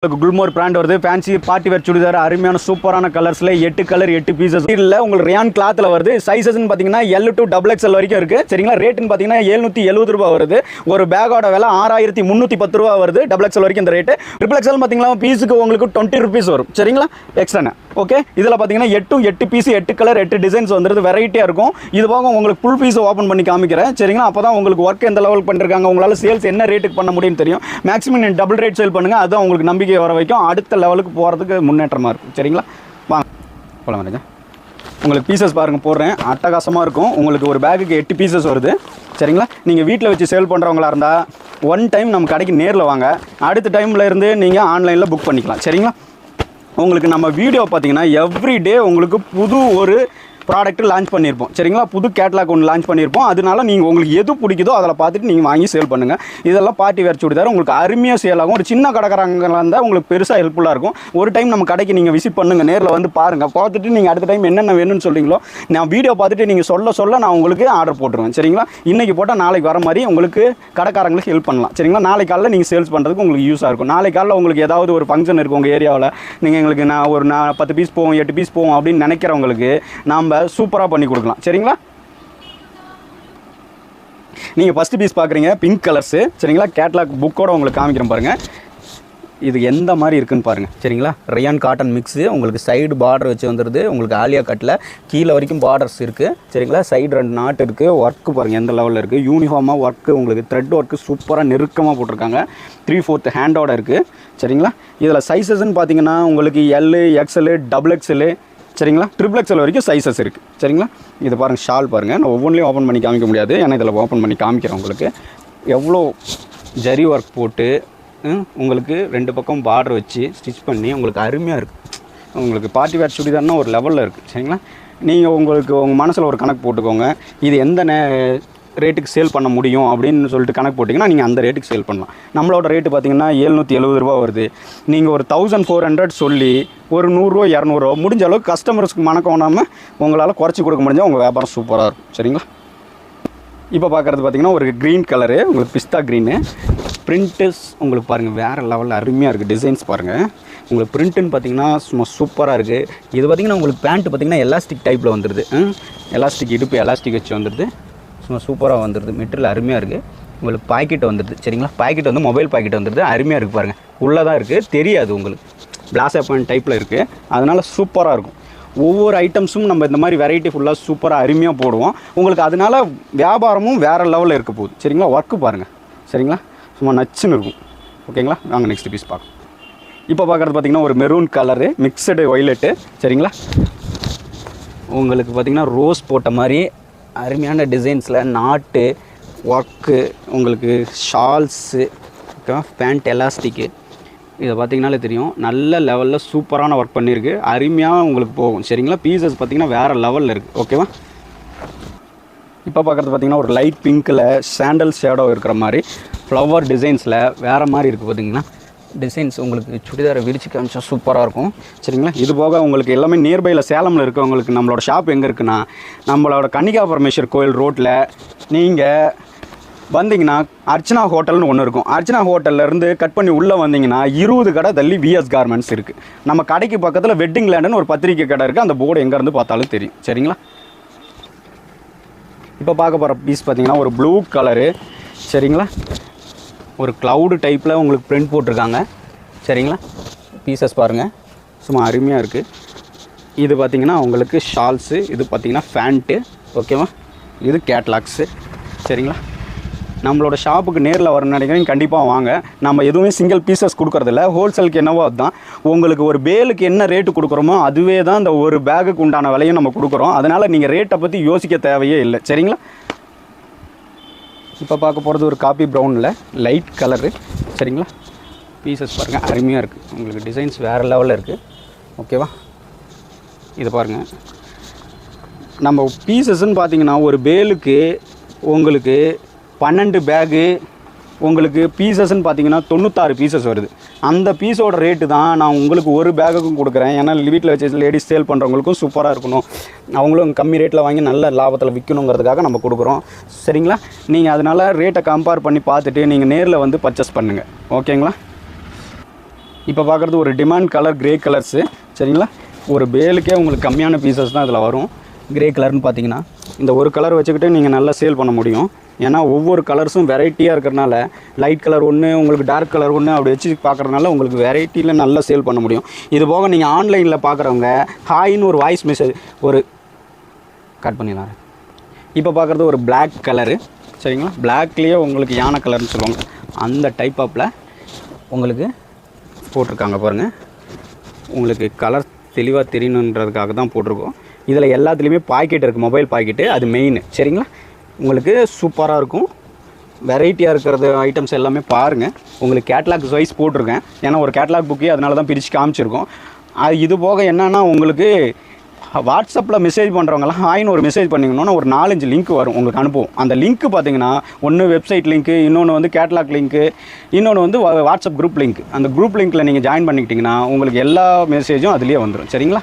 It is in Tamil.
உங்களுக்கு குல்மோர் பிராண்ட் வருது. ஃபேன்சி பார்ட்டி வேர் சுடிதார் அருமையான சூப்பரான கலர்ஸ்ல எட்டு கலர் எட்டு பீசஸ் இல்ல உங்களுக்கு ரியான் கிளாத்ல வருது. சைசஸ்னு பாத்தீங்கன்னா எல் டு டபுள் எக்ஸ்எல் வரைக்கும் இருக்கு. சரிங்களா? ரேட்டுன்னு பாத்தீங்கன்னா எழுநூத்தி எழுபது ரூபாய் வருது. ஒரு பேக்கோட விலை ஆறாயிரத்தி முந்நூற்றி பத்து ரூபா வருது. டபுள் எக்ஸ்எல் வரைக்கும் இந்த ரேட்டு ட்ரிபிள் எக்ஸ்எல் பாத்தீங்கன்னா பீஸுக்கு உங்களுக்கு டுவெண்ட்டி ருபீஸ் வரும். சரிங்களா? எக்ஸ்ட்ரா ஓகே இதில் பார்த்தீங்கன்னா எட்டு எட்டு பீஸ் எட்டு கலர் எட்டு டிசைன்ஸ் வந்துருது. வெரைட்டியாக இருக்கும். இது போக உங்களுக்கு ஃபுல் பீஸ் ஓப்பன் பண்ணி காமிக்கிறேன். சரிங்களா? அப்போ தான் உங்களுக்கு ஒர்க் எந்த லெவல் பண்ணிருக்காங்க உங்களால் சேல்ஸ் என்ன ரேட்டுக்கு பண்ண முடியும்னு தெரியும். மேக்ஸிமம் நீங்கள் டபுள் ரேட் சேல் பண்ணுங்கள் அதுதான் உங்களுக்கு நம்பிக்கை வர வைக்கும். அடுத்த லெவலுக்கு போகிறதுக்கு முன்னேற்றமாக இருக்கும். சரிங்களா? வாங்க. போகலாம் உங்களுக்கு பீசஸ் பாருங்கள் போடுறேன். அட்டகாசமாக இருக்கும். உங்களுக்கு ஒரு பேக்குக்கு எட்டு பீசஸ் வருது. சரிங்களா? நீங்கள் வீட்டில் வச்சு சேல் பண்ணுறவங்களா இருந்தால் ஒன் டைம் நம்ம கடைக்கு நேரில் வாங்க. அடுத்த டைமில் இருந்து நீங்கள் ஆன்லைனில் புக் பண்ணிக்கலாம். சரிங்களா? உங்களுக்கு நம்ம வீடியோ பார்த்தீங்கன்னா எவ்ரி டே உங்களுக்கு புது ஒரு ப்ராடக்ட் லான்ச் பண்ணியிருப்போம் சரிங்களா? புது கேட்லாக் ஒன்று லான்ச் பண்ணியிருப்போம் அதனால நீங்கள் உங்களுக்கு எது பிடிக்குதோ அதில் பார்த்துட்டு நீங்கள் வாங்கி சேல் பண்ணுங்கள் இதெல்லாம் பார்ட்டி வேர் சுடிதார். உங்களுக்கு அருமையாக சேல் ஆகும். ஒரு சின்ன கடைக்காரங்களாக இருந்தால் உங்களுக்கு பெருசாக ஹெல்ப்ஃபுல்லாக இருக்கும். ஒரு டைம் நம்ம கடைக்கு நீங்கள் விசிட் பண்ணுங்கள் நேரில் வந்து பாருங்கள் பார்த்துட்டு நீங்கள் அடுத்த டைம் என்னென்ன வேணும்னு சொல்கிறீங்களோ நான் வீடியோ பார்த்துட்டு நீங்கள் சொல்ல சொல்ல நான் உங்களுக்கு ஆர்டர் போட்டுருவேன். சரிங்களா? இன்றைக்கி போட்டால் நாளைக்கு வர மாதிரி உங்களுக்கு கடைக்காரங்களுக்கு ஹெல்ப் பண்ணலாம். சரிங்களா? நாளைக்கு காலையில் நீங்கள் சேல்ஸ் பண்ணுறதுக்கு உங்களுக்கு யூஸாக இருக்கும். நாளைக்கு காலையில் உங்களுக்கு ஏதாவது ஒரு ஃபங்க்ஷன் இருக்கும் உங்கள் ஏரியாவில் நீங்கள் எங்களுக்கு நான் ஒரு நான் பத்து பீஸ் போவோம் எட்டு பீஸ் போவோம் அப்படின்னு நினைக்கிறவங்களுக்கு நாம் சூப்பராக பண்ணி கொடுக்கலாம். சரிங்களா? நீங்கள் ஃபஸ்ட்டு பீஸ் பார்க்குறீங்க பிங்க் கலர்ஸு சரிங்களா? கேட்லாக் புக்கோடு உங்களுக்கு காமிக்கிறேன் பாருங்கள் இது எந்த மாதிரி இருக்குன்னு பாருங்கள் சரிங்களா? ரியான் காட்டன் மிக்ஸு உங்களுக்கு சைடு பார்டர் வச்சு வந்துடுது உங்களுக்கு ஆலியா கட்டில் கீழே வரைக்கும் பார்டர்ஸ் இருக்குது சரிங்களா? சைடு ரெண்டு நாட்டு இருக்குது ஒர்க்கு பாருங்கள் எந்த லெவலில் இருக்குது யூனிஃபார்மாக ஒர்க்கு உங்களுக்கு த்ரெட் ஒர்க்கு சூப்பராக நெருக்கமாக போட்டிருக்காங்க. த்ரீ ஃபோர்த் ஹேண்டோட இருக்குது சரிங்களா? இதில் சைஸஸ்ன்னு பார்த்தீங்கன்னா உங்களுக்கு எல்லு எக்ஸலு டபுள் எக்ஸலு சரிங்களா? ட்ரிபிள் எக்ஸல் வரைக்கும் சைஸஸ் இருக்குது சரிங்களா? இது பாருங்கள் ஷால் பாருங்கள் நான் ஒவ்வொன்றிலையும் ஓப்பன் பண்ணி காமிக்க முடியாது. ஏன்னா இதில் ஓப்பன் பண்ணி காமிக்கிறேன் உங்களுக்கு. எவ்வளோ ஜரி ஒர்க் போட்டு உங்களுக்கு ரெண்டு பக்கம் பார்டர் வச்சு ஸ்டிச் பண்ணி உங்களுக்கு அருமையாக இருக்குது உங்களுக்கு பார்ட்டி வேர் சுடிதார்னா ஒரு லெவலில் இருக்குது சரிங்களா? நீங்கள் உங்களுக்கு உங்கள் மனசில் ஒரு கணக்கு போட்டுக்கோங்க. இது எந்த நே ரேட்டுக்கு சேல் பண்ண முடியும் அப்படின்னு சொல்லிட்டு கணக்கு போட்டிங்கன்னா நீங்கள் அந்த ரேட்டுக்கு சேல் பண்ணலாம். நம்மளோட ரேட்டு பார்த்தீங்கன்னா ஏழ்நூற்றி எழுபது ரூபா வருது. நீங்கள் ஒரு தௌசண்ட் ஃபோர் ஹண்ட்ரட் சொல்லி ஒரு நூறுரூவா இரநூறுவா முடிஞ்ச அளவுக்கு கஸ்டமர்ஸ்க்கு மணக்கம் உங்களால் குறைச்சி கொடுக்க முடிஞ்சால் உங்கள் வியாபாரம் சூப்பராக இருக்கும். சரிங்களா? இப்போ பார்க்குறது பார்த்திங்கன்னா ஒரு க்ரீன் கலரு உங்களுக்கு பிஸ்தா க்ரீனு பிரிண்ட்ஸ் உங்களுக்கு பாருங்கள் வேறு லெவலில் அருமையாக இருக்குது டிசைன்ஸ் பாருங்கள் உங்களுக்கு பிரிண்ட்டுன்னு பார்த்தீங்கன்னா சும்மா சூப்பராக இருக்குது இது பார்த்தீங்கன்னா உங்களுக்கு பேண்ட்டு பார்த்தீங்கன்னா எலாஸ்டிக் டைப்பில் வந்துடுது எலாஸ்டிக் இடுப்பு எலாஸ்டிக் வச்சு வந்துடுது சும்மா சூப்பராக வந்துடுது மெட்டீரியல் அருமையாக இருக்குது உங்களுக்கு பாக்கெட் வந்துடுது சரிங்களா? பாக்கெட் வந்து மொபைல் பாக்கெட் வந்துடுது அருமையாக இருக்குது பாருங்கள் உள்ளே தான் இருக்குது தெரியாது உங்களுக்கு. பிளாசா பேண்ட் டைப்பில் இருக்குது அதனால் சூப்பராக இருக்கும். ஒவ்வொரு ஐட்டம்ஸும் நம்ம இந்த மாதிரி வெரைட்டி ஃபுல்லாக சூப்பராக அருமையாக போடுவோம். உங்களுக்கு அதனால வியாபாரமும் வேறு லெவலில் இருக்க போகுது. சரிங்களா? ஒர்க்கு பாருங்கள் சரிங்களா? சும்மா நச்சுன்னு இருக்கும். ஓகேங்களா நாங்கள் நெக்ஸ்ட் பீஸ் பார்க்கலாம். இப்போ பார்க்குறது பார்த்தீங்கன்னா ஒரு மெரூன் கலரு மிக்சடு ஒய்லெட்டு சரிங்களா? உங்களுக்கு பார்த்தீங்கன்னா ரோஸ் போட்ட மாதிரி அருமையான டிசைன்ஸில் நாட்டு ஒர்க்கு உங்களுக்கு ஷால்ஸு ஓகேவா பேண்ட் எலாஸ்டிக்கு இதை பார்த்தீங்கனாலே தெரியும். நல்ல லெவலில் சூப்பரான ஒர்க் பண்ணியிருக்கு. அருமையாக உங்களுக்கு போகும். சரிங்களா? பீசஸ் பார்த்தீங்கன்னா வேறு லெவலில் இருக்குது ஓகேவா இப்போ பார்க்குறது பார்த்தீங்கன்னா ஒரு லைட் பிங்க்கில் சாண்டல் ஷேடோ இருக்கிற மாதிரி ஃப்ளவர் டிசைன்ஸில் வேறு மாதிரி இருக்குது பார்த்திங்கன்னா டிசைன்ஸ் உங்களுக்கு சுடிதாரை விரிச்சு காமிச்சா சூப்பராக இருக்கும். சரிங்களா? இது போக உங்களுக்கு எல்லாமே நியர்பையில் சேலமில் இருக்கவங்களுக்கு நம்மளோட ஷாப் எங்கே இருக்குன்னா நம்மளோட கன்னிகா பரமேஸ்வர் கோயில் ரோட்டில் நீங்கள் வந்தீங்கன்னா அர்ச்சனா ஹோட்டல்னு ஒன்று இருக்கும். அர்ச்சனா ஹோட்டல்ல இருந்து கட் பண்ணி உள்ளே வந்தீங்கன்னா இருபது கடை தள்ளி விஎஸ் கார்மெண்ட்ஸ் இருக்குது நம்ம கடைக்கு பக்கத்தில் வெட்டிங் லேண்டுன்னு ஒரு பத்திரிக்கை கடை இருக்குது அந்த போர்டு எங்கேருந்து பார்த்தாலும் தெரியும். சரிங்களா? இப்போ பார்க்க போகிற பீஸ் பார்த்தீங்கன்னா ஒரு ப்ளூ கலரு சரிங்களா? ஒரு க்ளவுடு டைப்பில் உங்களுக்கு பிரிண்ட் போட்டிருக்காங்க. சரிங்களா? பீசஸ் பாருங்கள் சும்மா அருமையாக இருக்குது இது பார்த்திங்கன்னா உங்களுக்கு ஷால்ஸு இது பார்த்தீங்கன்னா ஃபேண்ட்டு ஓகேவா இது கேட்லாக்ஸு சரிங்களா? நம்மளோட ஷாப்புக்கு நேரில் வர நினைக்கிறீங்க கண்டிப்பாக வாங்க. நம்ம எதுவுமே சிங்கிள் பீசஸ் கொடுக்குறதில்ல ஹோல்சேலுக்கு என்னவோ அதுதான். உங்களுக்கு ஒரு பேலுக்கு என்ன ரேட்டு கொடுக்குறோமோ அதுவே தான் இந்த ஒரு பேகுக்கு உண்டான விலையும் நம்ம கொடுக்குறோம். அதனால் நீங்கள் ரேட்டை பற்றி யோசிக்க தேவையே இல்லை. சரிங்களா? இப்போ பார்க்க போகிறது ஒரு காப்பி ப்ரௌனில் லைட் கலரு சரிங்களா? பீசஸ் பாருங்கள் அருமையாக இருக்குது உங்களுக்கு டிசைன்ஸ் வேறு லெவலில் இருக்குது ஓகேவா இது பாருங்கள் நம்ம பீசஸ்ன்னு பார்த்தீங்கன்னா ஒரு பேலுக்கு உங்களுக்கு பன்னெண்டு பேகு உங்களுக்கு பீசஸ்ன்னு பார்த்தீங்கன்னா தொண்ணூத்தாறு பீசஸ் வருது. அந்த பீஸோட ரேட்டு தான் நான் உங்களுக்கு ஒரு பேகுக்கும் கொடுக்குறேன். ஏன்னா வீட்டில் வச்சு லேடிஸ் சேல் பண்ணுறவங்களுக்கும் சூப்பராக இருக்கணும். அவங்களும் கம்மி ரேட்டில் வாங்கி நல்ல லாபத்தில் விற்கணுங்கிறதுக்காக நம்ம கொடுக்குறோம். சரிங்களா? நீங்கள் அதனால் ரேட்டை கம்பேர் பண்ணி பார்த்துட்டு நீங்கள் நேரில் வந்து பர்ச்சேஸ் பண்ணுங்கள் ஓகேங்களா? இப்போ பார்க்குறது ஒரு டிமாண்ட் கலர் கிரே கலர்ஸு சரிங்களா? ஒரு பேலுக்கே உங்களுக்கு கம்மியான பீசஸ் தான் இதில் வரும். க்ரே கலர்னு பார்த்தீங்கன்னா இந்த ஒரு கலர் வச்சுக்கிட்டு நீங்கள் நல்லா சேல் பண்ண முடியும். ஏன்னா ஒவ்வொரு கலர்ஸும் வெரைட்டியாக இருக்கிறனால லைட் கலர் ஒன்று உங்களுக்கு டார்க் கலர் ஒன்று அப்படி வச்சு பார்க்குறதுனால உங்களுக்கு வெரைட்டியில் நல்லா சேல் பண்ண முடியும். இது போக நீங்கள் ஆன்லைனில் பார்க்குறவங்க ஹாய்னு ஒரு வாய்ஸ் மெசேஜ் ஒரு கட் பண்ணிடலாம் இப்போ பார்க்குறது ஒரு பிளாக் கலரு சரிங்களா? பிளாக்லேயே உங்களுக்கு யானை கலர்னு சொல்லுவாங்க. அந்த டைப் ஆப்பில் உங்களுக்கு போட்டிருக்காங்க பாருங்கள் உங்களுக்கு கலர் தெளிவாக தெரியணுன்றதுக்காக தான் போட்டிருக்கோம். இதில் எல்லாத்துலேயுமே பாக்கெட் இருக்குது மொபைல் பாக்கெட்டு அது மெயின் சரிங்களா? உங்களுக்கு சூப்பராக இருக்கும். வெரைட்டியாக இருக்கிறது ஐட்டம்ஸ் எல்லாமே பாருங்கள் உங்களுக்கு கேட்லாக்ஸ் வைஸ் போட்டிருக்கேன். ஏன்னா ஒரு கேட்லாக் புக்கே அதனால தான் பிரித்து காமிச்சிருக்கோம். அது இது போக என்னென்னா உங்களுக்கு வாட்ஸ்அப்பில் மெசேஜ் பண்ணுறவங்கலாம் ஹாய்னு ஒரு மெசேஜ் பண்ணிங்கன்னா ஒரு நாலஞ்சு லிங்க் வரும். உங்களுக்கு அனுப்புவோம். அந்த லிங்க் பார்த்தீங்கன்னா ஒன்று வெப்சைட் லிங்க்கு இன்னொன்று வந்து கேட்லாக் லிங்க்கு இன்னொன்று வந்து வா- வாட்ஸ்அப் குரூப் லிங்க் அந்த குரூப் லிங்க்கில் நீங்கள் ஜாயின் பண்ணிக்கிட்டிங்கன்னா உங்களுக்கு எல்லா மெசேஜும் அதுலேயே வந்துடும் சரிங்களா?